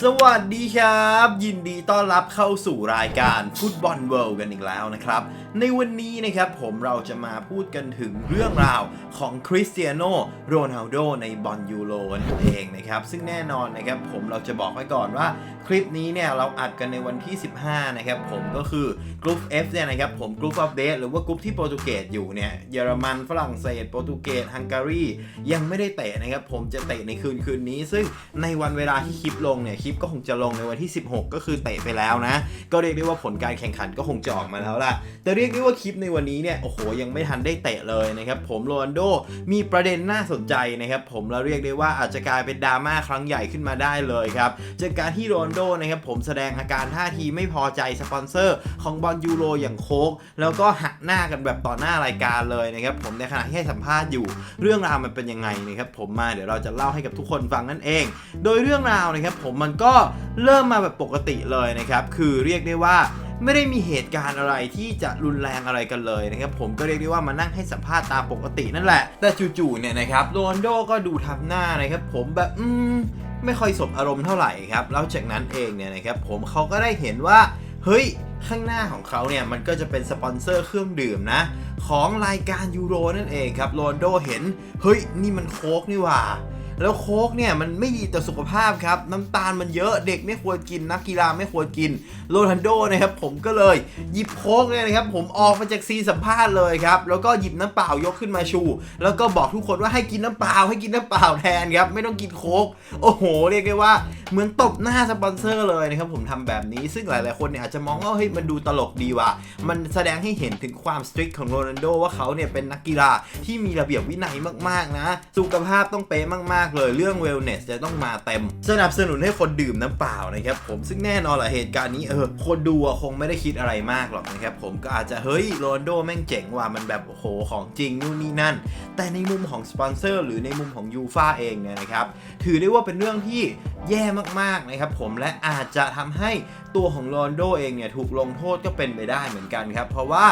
สวัสดีครับ ยินดีต้อนรับเข้าสู่รายการฟุตบอลเวิลด์กันอีกแล้วนะครับ ในวันนี้นะครับผมเราจะมาพูดกันถึงเรื่องราวของคริสเตียโนโรนัลโดในบอลยูโรกันเองนะครับ ซึ่งแน่นอนนะครับผมเราจะบอกไว้ก่อนว่าคลิปนี้เนี่ยเราอัดกันในวันที่ 15 นะครับผมก็คือกรุ๊ป F เนี่ยนะครับผมกรุ๊ปออฟเดตหรือว่ากรุ๊ปที่โปรตุเกสอยู่เนี่ยเยอรมันฝรั่งเศสโปรตุเกสฮังการียังไม่ได้เตะนะครับผมจะเตะในคืนคืนนี้ ซึ่งในวันเวลาที่คลิปลงเนี่ยคลิปก็คงจะลงในวันที่ 16 ก็คือเตะไปแล้วนะ ก็เรียกได้ว่าผลการแข่งขันก็คงจะออกมาแล้วล่ะ แต่เรียกได้ว่าคลิปในวันนี้เนี่ยโอ้โหยังไม่ทันได้เตะเลยนะครับผมโรนโดมีประเด็นน่าสนใจนะครับผมแล้วเรียกได้ว่าอาจจะกลายเป็นดราม่าครั้งใหญ่ขึ้นมาได้เลยครับจากการที่โรนโดนะครับผมแสดงอาการท่าทีไม่พอใจสปอนเซอร์ของบอลยูโรอย่างโค้กแล้วก็หักหน้ากันแบบต่อหน้ารายการเลยนะครับผมในขณะที่ให้สัมภาษณ์อยู่ เรื่องราวมันเป็นยังไงนะครับผมมาเดี๋ยวเราจะเล่าให้กับทุกคนฟังนั่นเอง โดยเรื่องราวนะครับผมมันก็เริ่มมาแบบปกติเลยนะครับ คือเรียกได้ว่าไม่ได้มีเหตุการณ์อะไรที่จะรุนแรงอะไรกันเลยนะครับ ผมก็เรียกได้ว่ามานั่งให้สัมภาษณ์ตามปกตินั่นแหละ แต่จู่ๆเนี่ยนะครับโรนโดก็ดูทำหน้านะครับผมแบบอืมไม่ค่อยสบอารมณ์เท่าไหร่ครับแล้วจากนั้นเองเนี่ยนะครับผมเขาก็ได้เห็นว่า เฮ้ยข้างหน้าของเขาเนี่ยมันก็จะเป็นสปอนเซอร์เครื่องดื่มนะ ของรายการยูโรนั่นเองครับโรนโดเห็น เฮ้ยนี่มันโค้กนี่หว่า แล้วโค้กเนี่ยมันไม่ดีต่อสุขภาพครับ น้ำตาลมันเยอะเด็กไม่ควรกินนักกีฬาไม่ควรกินโรนัลโดนะครับผมก็เลยหยิบโค้กเนี่ยนะครับผมออกมาจากซีสัมภาษณ์เลยครับแล้วก็หยิบน้ำเปล่ายกขึ้นมาชู แล้วก็บอกทุกคนว่าให้กินน้ำเปล่าให้กินน้ำเปล่าแทนครับไม่ต้องกินโค้กโอ้โห เรียกได้ว่าเหมือนตบหน้าสปอนเซอร์เลยนะครับผมทำแบบนี้ซึ่งหลาย ๆ คนเนี่ยอาจจะมองว่าเฮ้ยมันดูตลกดีว่ะมันแสดงให้เห็นถึงความสตริกของโรนัลโดว่าเขาเนี่ยเป็นนักกีฬาที่มีระเบียบวินัยมาก ๆ นะ สุขภาพต้องเป๊ะมากๆเลยเรื่องเวลเนสจะต้องมาเต็ม สนับสนุนให้คนดื่มน้ำเปล่านะครับผมซึ่งแน่นอนแหละเหตุการณ์นี้เออคนดูคงไม่ได้คิดอะไรมากหรอกนะครับผมก็อาจจะเฮ้ยโรนโดแม่งเจ๋งว่ะมันแบบโอ้โหของจริงนู่นนี่นั่น แต่ในมุมของสปอนเซอร์หรือในมุมของยูฟาเองเนี่ยนะครับถือได้ว่าเป็นเรื่องที่แย่มากๆนะครับผมและอาจจะทำให้ตัวของโรนโดเองเนี่ยถูกลงโทษก็เป็นไปได้เหมือนกันครับเพราะว่า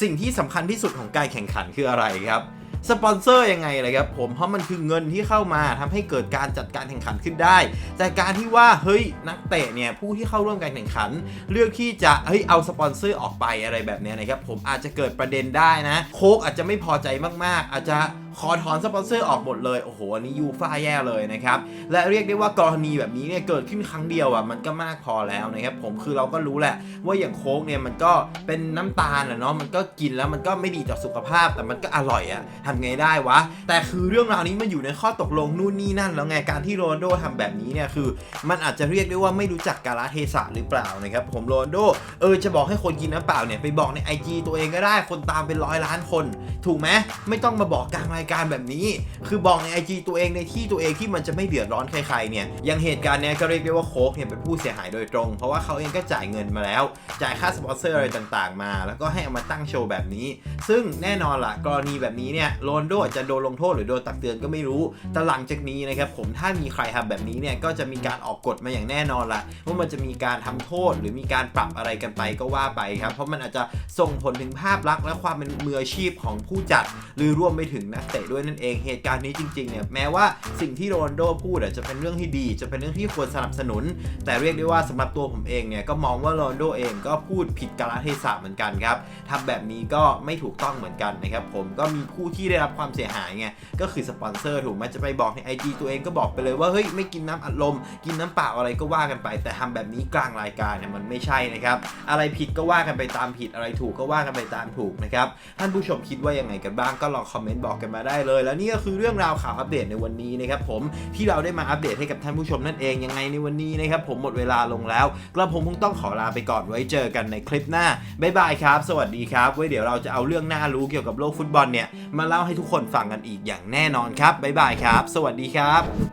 สิ่งที่สำคัญที่สุดของการแข่งขันคืออะไรครับ สปอนเซอร์ยังไงเลยครับผมเพราะมันคือเงินที่เข้ามาทำให้เกิดการจัดการแข่งขันขึ้นได้ แต่การที่ว่าเฮ้ยนักเตะเนี่ยผู้ที่เข้าร่วมการแข่งขัน เลือกที่จะเฮ้ยเอาสปอนเซอร์ออกไปอะไรแบบนี้นะครับผมอาจจะเกิดประเด็นได้นะ โค้กอาจจะไม่พอใจมากๆ อาจจะ ขอถอนสปอนเซอร์ออกหมดเลย โอ้โห อันนี้ยูฟ่าแย่เลยนะครับ และเรียกได้ว่ากรณีแบบนี้เนี่ยเกิดขึ้นครั้งเดียวอะมันก็มากพอแล้วนะครับผมคือเราก็รู้แหละ ว่าอย่างโค้กเนี่ยมันก็เป็นน้ำตาลอะเนาะมันก็กินแล้วมันก็ไม่ดีต่อสุขภาพแต่มันก็อร่อยอะทำไงได้วะ แต่คือเรื่องราวนี้มันอยู่ในข้อตกลงนู่นนี่นั่น แล้วไงการที่โรนโดทำแบบนี้เนี่ยคือ มันอาจจะเรียกได้ว่าไม่รู้จักกาลเทศะหรือเปล่านะครับผมโรนโดเออจะบอกให้คนกินน้ำเปล่าเนี่ยไปบอกใน IG ตัวเองก็ได้คนตามเป็นร้อยล้านคน ถูกไหมไม่ต้องมาบอกกลางรายการแบบนี้ คือบอกใน IG ตัวเองในที่ตัวเองที่มันจะไม่เดือดร้อนใครๆเนี่ยอย่างเหตุการณ์เนี้ยก็เรียกได้ว่าโค้กเนี่ยเป็นผู้เสียหายโดยตรง เพราะว่าเขาเองก็จ่ายเงินมาแล้ว จ่ายค่าสปอนเซอร์อะไรต่างๆ มา แล้วก็ให้เอามาตั้งโชว์แบบนี้ ซึ่งแน่นอนล่ะกรณีแบบนี้เนี่ยโรนโดจจะโดนลงโทษหรือโดนตักเตือนก็ไม่รู้แต่หลังจากนี้นะครับผมถ้ามีใครทำแบบนี้เนี่ยก็จะมีการออกกฎมาอย่างแน่นอนละว่ามันจะมีการทำโทษหรือมีการปรับอะไรกันไปก็ว่าไปครับเพราะมันอาจจะส่งผลถึงภาพลักษณ์และความเป็นมืออาชีพของผู้จัด หรือรวมไปถึงนักเตะด้วยนั่นเองเหตุการณ์นี้จริงๆเนี่ยแม้ว่าสิ่งที่โรนโดพูดอาจจะเป็นเรื่องที่ดี จะเป็นเรื่องที่ควรสนับสนุน แต่เรียกได้ว่าสำหรับตัวผมเองเนี่ยก็มองว่าโรนโดเองก็พูดผิดกาลเทศะเหมือนกันครับทำแบบนี้ก็ไม่ถูกต้องเหมือนกันนะครับผมก็มีผู้ที่ได้รับความเสียหายไงก็คือสปอนเซอร์ถูกไหมจะไปบอกใน IG ตัวเองก็บอกไปเลยว่าเฮ้ยไม่กินน้ำอัดลม กินน้ำเปล่าอะไรก็ว่ากันไป แต่ทำแบบนี้กลางรายการเนี่ยมันไม่ใช่นะครับอะไรผิดก็ว่ากันไปตามผิดอะไรถูกก็ว่ากันไปตามถูกนะครับท่านผู้ชมคิดว่ายังไงกันบ้างก็ลองคอมเมนต์บอกกันมาได้เลย แล้วนี่ก็คือเรื่องราวข่าวอัปเดตในวันนี้นะครับผมที่เราได้มาอัปเดตให้กับท่านผู้ชมนั่นเองยังไงในวันนี้นะครับผมหมดเวลาลงแล้วกระผมคงต้องขอลาไปก่อนไว้เจอกันในคลิปหน้าบ๊ายบายครับ สวัสดีครับไว้เดี๋ยวเราจะเอาเรื่องน่ารู้เกี่ยวกับโลกฟุตบอลเนี่ยมาเล่าให้ทุกคนฟังกันอีกอย่างแน่นอนครับบ๊ายบายครับ สวัสดีครับ